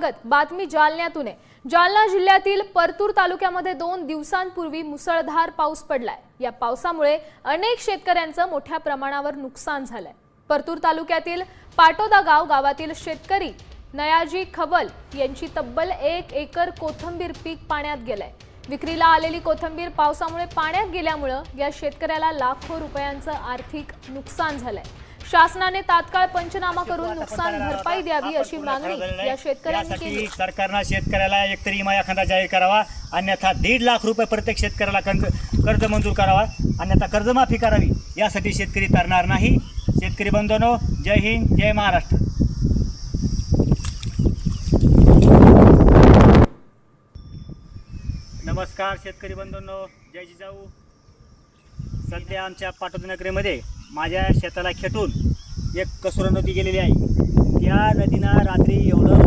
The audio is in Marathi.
बातमी जालन्यातून आहे. जालना जिल्ह्यातील परतूर तालुक्यामध्ये दोन दिवसांपूर्वी मुसळधार पाऊस पडलाय. या पावसामुळे अनेक शेतकऱ्यांचं मोठ्या प्रमाणावर नुकसान झालंय. परतूर तालुक्यातील पाटोदा गाव गावातील शेतकरी नयाजी खवल यांची तब्बल एक एकर कोथंबीर पीक पाण्यात गेलंय. विक्रीला आलेली कोथंबीर पावसामुळे पाण्यात गेल्यामुळं या शेतकऱ्याला लाखो रुपयांचं आर्थिक नुकसान झालंय. शासनाने तात्काळ पंचनामा करून नुकसान भरपाई द्यावी अशी मागणी या शेतकऱ्यांनी केली. सरकारनं शेतकऱ्याला एकतरी विमा एखादा जाहीर करावा. अन्यथा दीड लाख रुपये प्रत्येक शेतकऱ्याला कर्ज कर्ज मंजूर करावा. अन्यथा कर्जमाफी करावी. यासाठी शेतकरी तरणार नाही. शेतकरी बंधनो जय हिंद जय महाराष्ट्र. नमस्कार शेतकरी बंधूंनो जय जिजाऊ. सध्या आमच्या पाटोदा नगरीमध्ये माझ्या शेताला खेटून एक कसुरा नदी गेलेली आहे. त्या नदीनं रात्री एवढं